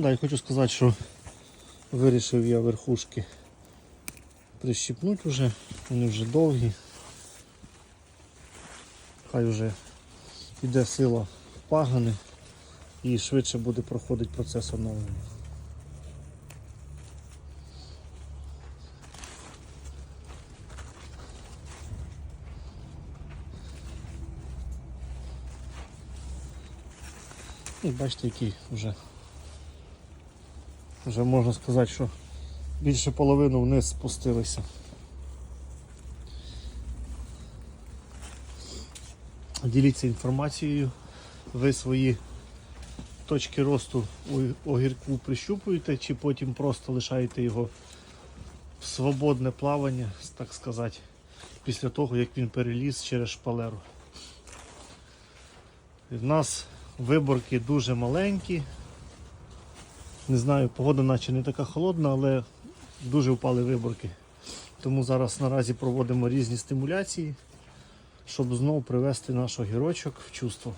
Да, я хочу сказати, що вирішив я верхушки прищипнути вже, вони вже довгі. Хай вже йде сила пагани і швидше буде проходити процес оновлення. І бачите, який вже, вже можна сказати, що більше половину вниз спустилися. Діліться інформацією. Ви свої точки росту у огірку прищупуєте, чи потім просто лишаєте його в свободне плавання, так сказати, після того, як він переліз через шпалеру. В нас виборки дуже маленькі. Не знаю, погода наче не така холодна, але дуже впали виборки. Тому зараз наразі проводимо різні стимуляції, щоб знову привести нашого гірочок в чувство.